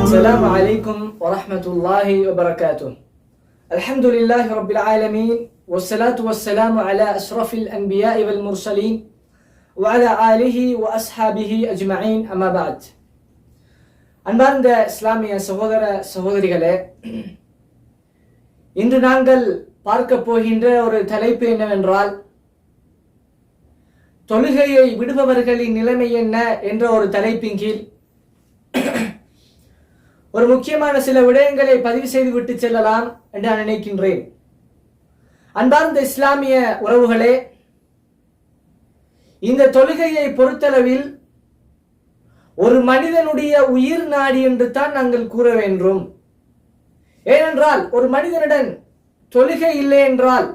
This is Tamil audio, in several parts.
السلام عليكم ورحمة الله وبركاته الحمد لله رب العالمين والصلاة والسلام على أشرف الأنبياء والمرسلين وعلى آله وأصحابه أجمعين أما بعد அன்பார்ந்த இஸ்லாமிய சகோதர சகோதரிகளே இன்று நாங்கள் பார்க்க போகின்ற ஒரு தலைப்பு என்னவென்றால் தொழுகையை விடுபவர்களின் நிலைமை என்ன என்ற ஒரு தலைப்பின் கீழ் ஒரு முக்கியமான சில விடயங்களை பதிவு செய்து விட்டு செல்லலாம் என்று நான் நினைக்கின்றேன். அன்பார்ந்த இஸ்லாமிய உறவுகளே இந்த தொழுகையை பொறுத்தளவில் ஒரு மனிதனுடைய உயிர் நாடி என்று தான் நாங்கள் கூற வேண்டும். ஏனென்றால் ஒரு மனிதனுடன் தொழுகை இல்லை என்றால்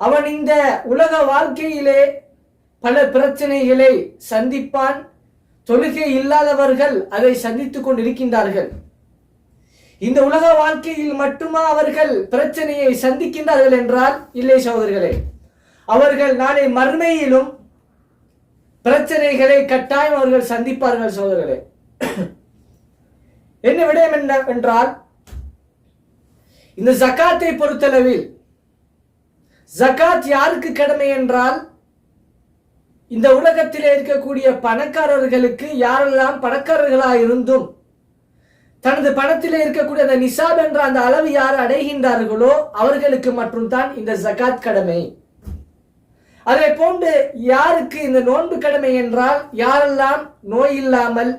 அவன் இந்த உலக வாழ்க்கையிலே பல பிரச்சனைகளை சந்திப்பான். தொழுகை இல்லாதவர்கள் அதை சந்தித்துக் கொண்டிருக்கின்றார்கள். இந்த உலக வாழ்க்கையில் மட்டுமா அவர்கள் பிரச்சனையை சந்திக்கின்றார்கள் என்றால் இல்லை சகோதரர்களே. அவர்கள் நாளை மர்மையிலும் பிரச்சனைகளை கட்டாயம் அவர்கள் சந்திப்பார்கள் சகோதரர்களே. என்ன விடயம் என்ன என்றால் இந்த ஜக்காத்தை பொறுத்தளவில் ஜக்காத் யாருக்கு கடமை என்றால் இந்த உலகத்திலே இருக்கக்கூடிய பணக்காரர்களுக்கு யாரெல்லாம் பணக்காரர்களாக இருந்தும் தனது பணத்திலே இருக்கக்கூடிய அந்த நிசாப் என்ற அந்த அளவு யார் அடைகின்றார்களோ அவர்களுக்கு மட்டும்தான் இந்த ஜகாத் கடமை. அதே போன்று யாருக்கு இந்த நோன்பு கடமை என்றால் யாரெல்லாம் நோய் இல்லாமல்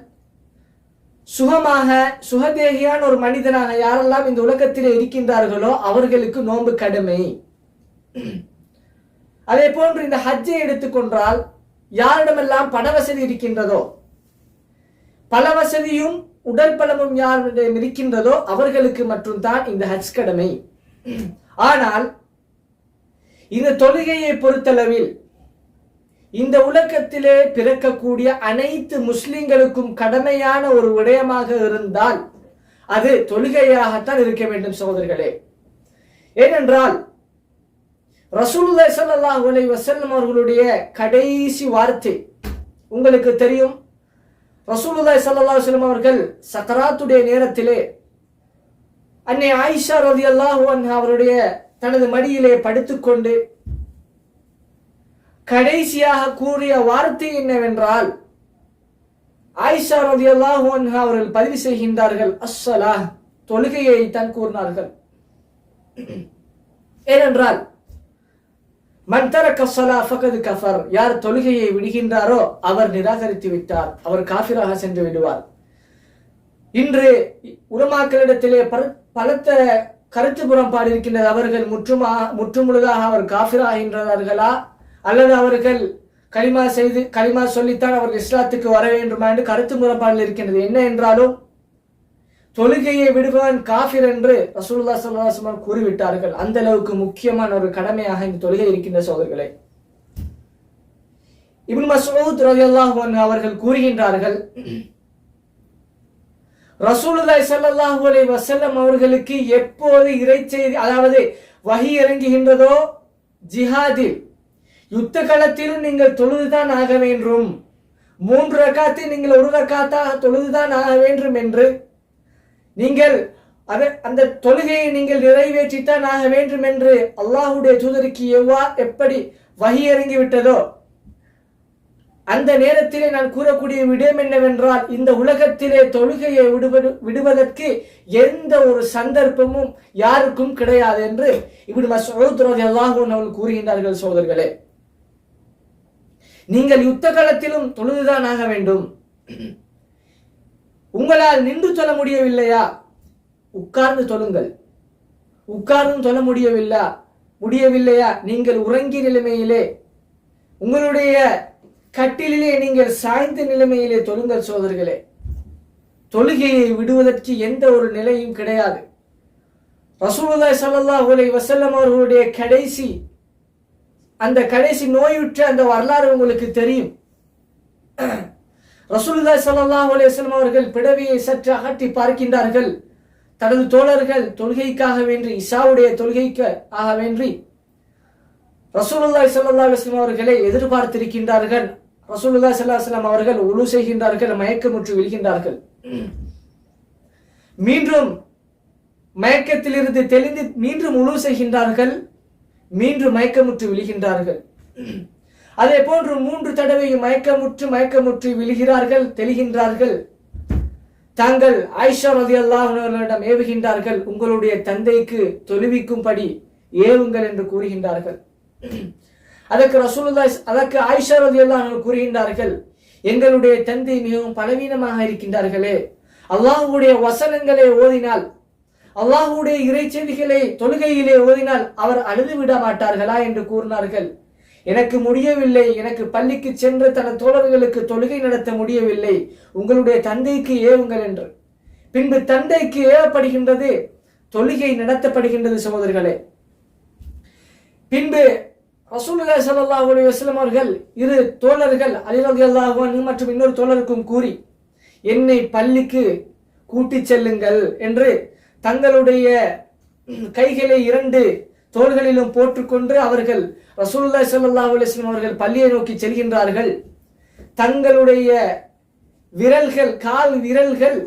சுகமாக சுகதேகியான ஒரு மனிதனாக யாரெல்லாம் இந்த உலகத்திலே இருக்கின்றார்களோ அவர்களுக்கு நோன்பு கடமை. அதே போன்று இந்த ஹஜ்ஜை எடுத்துக்கொண்டால் யாரிடமெல்லாம் பண வசதி இருக்கின்றதோ பல வசதியும் உடல் பலமும் யாரிடம் இருக்கின்றதோ அவர்களுக்கு மட்டும்தான் இந்த ஹஜ் கடமை. ஆனால் இந்த தொழுகையை பொறுத்தளவில் இந்த உலகத்திலே பிறக்கக்கூடிய அனைத்து முஸ்லிம்களுக்கும் கடமையான ஒரு விடயமாக இருந்தால் அது தொழுகையாகத்தான் இருக்க வேண்டும் சகோதரர்களே. ஏனென்றால் ரசூலுல்லாஹி ஸல்லல்லாஹு அலைஹி வஸல்லம் அவர்களுடைய கடைசி வார்த்தை உங்களுக்கு தெரியும். ரசூலுல்லாஹி ஸல்லல்லாஹு அலைஹி அவர்கள் சக்கராத்துடைய நேரத்திலே அன்னை ஆயிஷா ரலியல்லாஹு அன்ஹா அவருடைய தனது மடியிலே படுத்துக்கொண்டு கடைசியாக கூறிய வார்த்தை என்னவென்றால் ஆயிஷா ரலியல்லாஹு அன்ஹா அவர்கள் பதிவு செய்கின்றார்கள் அஸ்ஸலாஹ் தொழுகையை தான் கூறினார்கள். ஏனென்றால் மன்தர தரக்க ஸலா கஃபர். யார் தொழுகையை விடுகின்றாரோ அவர் நிராகரித்து விட்டார். அவர் காஃபிராக சென்று விடுவார். இன்று உலமாக்களிடத்திலே பலத்த கருத்து புறம்பாடு இருக்கின்றது அவர்கள் முற்றுமா முற்றுமுழுதாக அவர் காஃபிராகின்றார்களா அல்லது அவர்கள் களிமா செய்து களிமா சொல்லித்தான் அவர்கள் இஸ்லாத்துக்கு வர வேண்டுமா என்று கருத்து முறப்பாடில் இருக்கின்றது என்ன என்றாலும் தொழுகையை விடுபவன் காஃபிர் என்று ரசூல்லா சல்லாஹ் கூறிவிட்டார்கள். அந்த அளவுக்கு முக்கியமான ஒரு கடமையாக இந்த தொழுகை இருக்கின்ற சோதர்களே இபின் மசூத் ரலியல்லாஹு அவர்கள் கூறுகின்றார்கள் ரசூலுல்லாய் சல்லாஹூ அலை வசல்லம் அவர்களுக்கு எப்போது இறைச்செய்தி அதாவது வகி இறங்குகின்றதோ ஜிஹாதில் யுத்த களத்திலும் நீங்கள் தொழுதுதான் ஆக வேண்டும். மூன்று ரக்காத்தை நீங்கள் ஒரு ரக்காத்தாக தொழுதுதான் ஆக வேண்டும் என்று நீங்கள் அதை அந்த தொழுகையை நீங்கள் நிறைவேற்றித்தான் ஆக வேண்டும் என்று அல்லாஹுடைய தூதருக்கு எவ்வா எப்படி வகி இறங்கி விட்டதோ அந்த நேரத்திலே நான் கூறக்கூடிய விடயம் என்னவென்றால் இந்த உலகத்திலே தொழுகையை விடுவது விடுவதற்கு எந்த ஒரு சந்தர்ப்பமும் யாருக்கும் கிடையாது என்று இப்படி மசோத்ரோதி ரலியல்லாஹு அவர்கள் கூறுகின்றார்கள் சோதர்களே நீங்கள் யுத்த காலத்திலும் தொழுதுதான் ஆக வேண்டும். உங்களால் நின்று சொல்ல முடியவில்லையா? உட்கார்ந்து தொழுங்கள் உட்கார்ந்து சொல்ல முடியவில்லை. முடியவில்லையா? நீங்கள் உறங்கிய நிலைமையிலே. உங்களுடைய கட்டிலே நீங்கள் சாய்ந்த நிலைமையிலே தொழுங்கள் சோதர்களே. தொழுகையை விடுவதற்கு எந்த ஒரு நிலையும் கிடையாது. ரசூலுதாய் சல்லா உலை வசல்லம் அவர்களுடைய கடைசி அந்த கடைசி நோயுற்ற அந்த வரலாறு உங்களுக்கு தெரியும். ரசூலுல்லாஹி ஸல்லல்லாஹு அலைஹி வஸல்லம் அவர்கள் பிடவியை சற்று அகற்றி பார்க்கின்றார்கள். தனது தோழர்கள் தொழுகைக்காக வேண்டி இஷாவுடைய தொழுகைக்கு ஆக வேண்டி ரசூலுல்லாஹி ஸல்லல்லாஹு அலைஹி வஸல்லம் அவர்களை எதிர்பார்த்திருக்கின்றார்கள். ரசூலுல்லாஹி ஸல்லல்லாஹு அலைஹி வஸல்லம் அவர்கள் உழு செய்கின்றார்கள் மயக்கமுற்று விழுகின்றார்கள். மீண்டும் மயக்கத்திலிருந்து தெளிந்து மீண்டும் உழு செய்கின்றார்கள் மீண்டும் மயக்கமுற்று விழுகின்றார்கள். அதே போன்று மூன்று தடவை மயக்கமுற்று மயக்கமுற்று விழுகிறார்கள் தெளிகின்றார்கள். தாங்கள் ஆயிஷா ரதி அல்லாஹிடம் ஏவுகின்றார்கள் உங்களுடைய தந்தைக்கு தொழுவிக்கும்படி ஏவுங்கள் என்று கூறுகின்றார்கள். அதற்கு ரசூலுல்லா அதற்கு ஆயிஷா ரதி அல்லாஹ் கூறுகின்றார்கள் எங்களுடைய தந்தை மிகவும் பலவீனமாக இருக்கின்றார்களே அல்லாஹுடைய வசனங்களை ஓதினால் அல்லாஹுடைய இறைச்செய்திகளை தொழுகையிலே ஓதினால் அவர் அழுது விட மாட்டார்களா? என்று கூறினார்கள். எனக்கு முடியவில்லை எனக்கு பள்ளிக்கு சென்று தனது தோழர்களுக்கு தொழுகை நடத்த முடியவில்லை. உங்களுடைய தந்தைக்கு ஏவுங்கள் என்று. பின்பு தந்தைக்கு ஏவப்படுகின்றது தொழுகை நடத்தப்படுகின்றது சகோதரர்களே. பின்பு ரசூலுல்லா ஸல்லல்லாஹு அலி வஸ்லம் அவர்கள் இரு தோழர்கள் அலி ரலியல்லாஹு மற்றும் இன்னொரு தோழருக்கும் கூறி என்னை பள்ளிக்கு கூட்டிச் செல்லுங்கள் என்று தங்களுடைய கைகளை இரண்டு தோள்களிலும் போற்றுக்கொண்டு அவர்கள் ரசூல்லா சல்லா அலிஸ்லம் அவர்கள் பள்ளியை நோக்கி செல்கின்றார்கள். தங்களுடைய விரல்கள் கால் விரல்கள்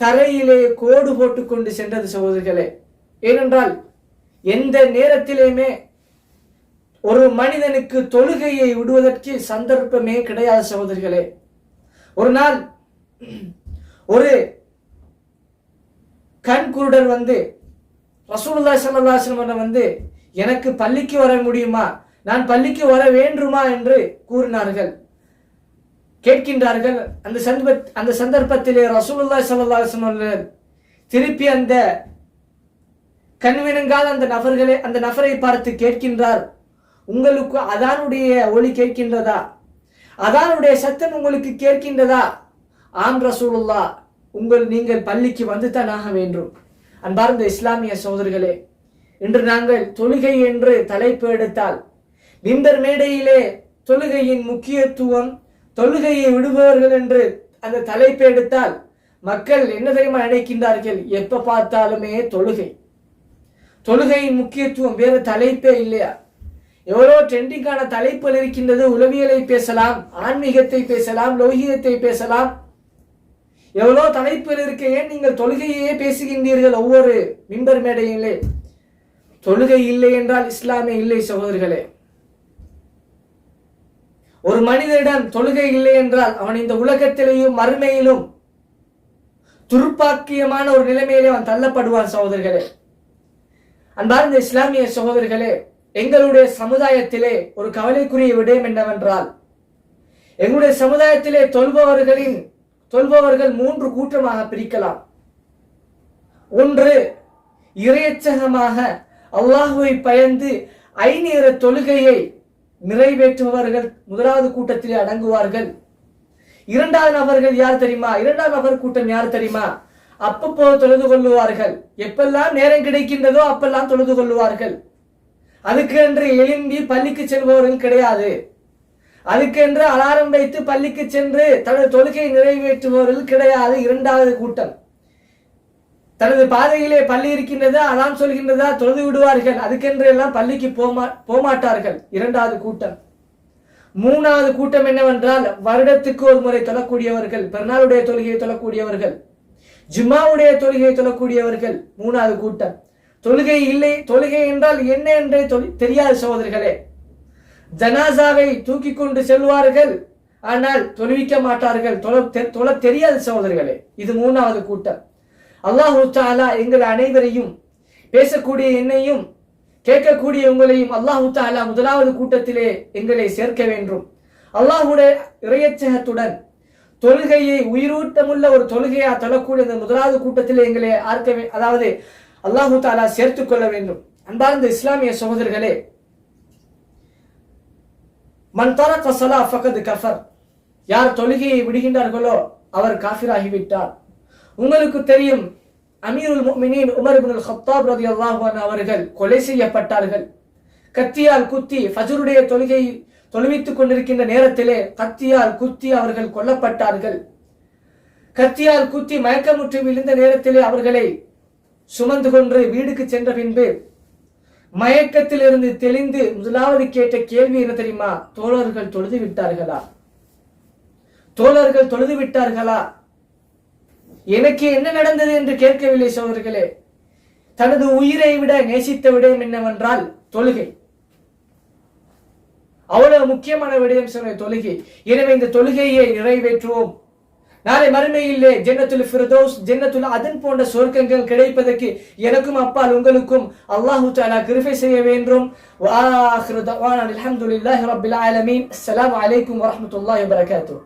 தரையிலே கோடு போட்டுக்கொண்டு சென்றது சகோதரர்களே. ஏனென்றால் எந்த நேரத்திலேயுமே ஒரு மனிதனுக்கு தொழுகையை விடுவதற்கு சந்தர்ப்பமே கிடையாது சகோதரர்களே. ஒரு நாள் ஒரு கண் குருடர் வந்து ரசூலுல்லா ஸல்லல்லாஹு வந்து எனக்கு பள்ளிக்கு வர முடியுமா? நான் பள்ளிக்கு வர வேண்டுமா? என்று கூறினார்கள். கேட்கின்றார்கள். அந்த சந்தர்ப்ப அந்த சந்தர்ப்பத்திலே ரசூலுல்லா ஸல்லல்லாஹு அவர்கள் திருப்பி அந்த கண்வினங்காத அந்த நபர்களை அந்த நபரை பார்த்து கேட்கின்றார். உங்களுக்கு அதானுடைய ஒளி கேட்கின்றதா? அதானுடைய சத்தம் உங்களுக்கு கேட்கின்றதா? ஆம் ரசூலுல்லா உங்கள் நீங்கள் பள்ளிக்கு வந்துதான் ஆக வேண்டும். அன்பார்ந்த இஸ்லாமிய சோதர்களே இன்று நாங்கள் தொழுகை என்று தலைப்பு எடுத்தால் விந்தர் மேடையிலே தொழுகையின் முக்கியத்துவம் தொழுகையை விடுபவர்கள் என்று அந்த தலைப்பு எடுத்தால் மக்கள் என்ன தெரியுமா நினைக்கின்றார்கள்? எப்ப பார்த்தாலுமே தொழுகை. தொழுகையின் முக்கியத்துவம் வேறு தலைப்பே இல்லையா? எவ்வளோ ட்ரெண்டிங்கான தலைப்புகள் இருக்கின்றது. உளவியலை பேசலாம் ஆன்மீகத்தை பேசலாம் லோகியத்தை பேசலாம். எவ்வளோ தலைப்பில் இருக்க ஏன் நீங்கள் தொழுகையே பேசுகின்றீர்கள் ஒவ்வொரு மிம்பர் மேடையிலே? தொழுகை இல்லை என்றால் இஸ்லாமே இல்லை சகோதரர்களே. ஒரு மனிதனிடம் தொழுகை இல்லை என்றால் அவன் இந்த உலகத்திலேயும் மறுமையிலும் துருப்பாக்கியமான ஒரு நிலைமையிலே அவன் தள்ளப்படுவான் சகோதரர்களே. அன்பார்ந்த இஸ்லாமிய சகோதரர்களே எங்களுடைய சமுதாயத்திலே ஒரு கவலைக்குரிய விடயம் என்னவென்றால் எங்களுடைய சமுதாயத்திலே தொல்பவர்களின் தொல்பவர்கள் மூன்று கூட்டமாக பிரிக்கலாம். ஒன்று இறையச்சகமாக அல்லாஹுவை பயந்து ஐநேர தொழுகையை நிறைவேற்றுபவர்கள் முதலாவது கூட்டத்திலே அடங்குவார்கள். இரண்டாவது நபர்கள் யார் தெரியுமா? இரண்டாவது நபர் கூட்டம் யார் தெரியுமா? அப்பப்போ தொழுது கொள்ளுவார்கள். எப்பெல்லாம் நேரம் கிடைக்கின்றதோ அப்பெல்லாம் தொழுது கொள்ளுவார்கள். அதுக்கென்று எழும்பி பள்ளிக்கு செல்பவர்கள் கிடையாது. அதுக்கென்று அலாரம் வைத்து பள்ளிக்கு சென்று தனது தொழுகையை நிறைவேற்றுபவர்கள் கிடையாது. இரண்டாவது கூட்டம். தனது பாதையிலே பள்ளி இருக்கின்றதா? அலாம் சொல்கின்றதா? தொழுது விடுவார்கள். அதுக்கென்று எல்லாம் பள்ளிக்கு போமா போமாட்டார்கள். இரண்டாவது கூட்டம். மூணாவது கூட்டம் என்னவென்றால் வருடத்துக்கு ஒரு முறை தொழக்கூடியவர்கள் பெருநாளுடைய தொழுகையை தொழக்கூடியவர்கள் ஜிம்மாவுடைய தொழுகையை தொழக்கூடியவர்கள். மூணாவது கூட்டம். தொழுகை இல்லை தொழுகை என்றால் என்ன என்றே தெரியாத சகோதரர்களே ஜனாசாவை தூக்கி கொண்டு செல்வார்கள். ஆனால் தொழுவிக்க மாட்டார்கள். தொழ தெ- தெரியாது சகோதரர்களே இது மூணாவது கூட்டம். அல்லாஹு தாலா எங்கள் அனைவரையும் பேசக்கூடிய என்னையும் கேட்கக்கூடிய உங்களையும் அல்லாஹு தாலா முதலாவது கூட்டத்திலே எங்களை சேர்க்க வேண்டும். அல்லாஹுடைய இறையச்சகத்துடன் தொழுகையை உயிரூட்டமுள்ள ஒரு தொழுகையா தொழக்கூடிய இந்த முதலாவது கூட்டத்திலே எங்களை ஆர்க்க அதாவது அல்லாஹு தாலா சேர்த்து கொள்ள வேண்டும். அன்பார்ந்த இஸ்லாமிய சகோதரர்களே மன் கசலா ஸலா கஃபர். யார் தொழுகையை விடுகின்றார்களோ அவர் காஃபிராகிவிட்டார். உங்களுக்கு தெரியும் அமீருல் முஃமினீன் உமர் இப்னுல் ஹத்தாப் ரதி அன்ஹு அவர்கள் கொலை செய்யப்பட்டார்கள். கத்தியால் குத்தி ஃபஜருடைய தொழுகையை தொழுவித்துக் கொண்டிருக்கின்ற நேரத்திலே கத்தியால் குத்தி அவர்கள் கொல்லப்பட்டார்கள். கத்தியால் குத்தி மயக்கமுற்று விழுந்த நேரத்திலே அவர்களை சுமந்து கொன்று வீடுக்கு சென்ற பின்பு மயக்கத்தில் இருந்து தெளிந்து முதலாவது கேட்ட கேள்வி என்ன தெரியுமா? தோழர்கள் தொழுது விட்டார்களா? தோழர்கள் தொழுது விட்டார்களா? எனக்கு என்ன நடந்தது என்று கேட்கவில்லை சோழர்களே தனது உயிரை விட நேசித்த விடயம் என்னவென்றால் தொழுகை. அவ்வளவு முக்கியமான விடயம் சொன்ன தொழுகை. எனவே இந்த தொழுகையை நிறைவேற்றுவோம். நாளை மறுமையிலே ஜென்னத்துல் ஃபிரதோஸ் ஜென்னத்துல் அதன் போன்ற சொர்க்கங்கள் கிடைப்பதற்கு எனக்கும் அப்பால் உங்களுக்கும் அல்லாஹு தாலா கிருபை செய்ய வேண்டும். வஆஹிரு தஅவானா அல்ஹம்துலில்லாஹி ஆலமீன். அஸ்ஸலாமு அலைக்கும் வரஹ்மத்துல்லாஹி வபரகாத்துஹு.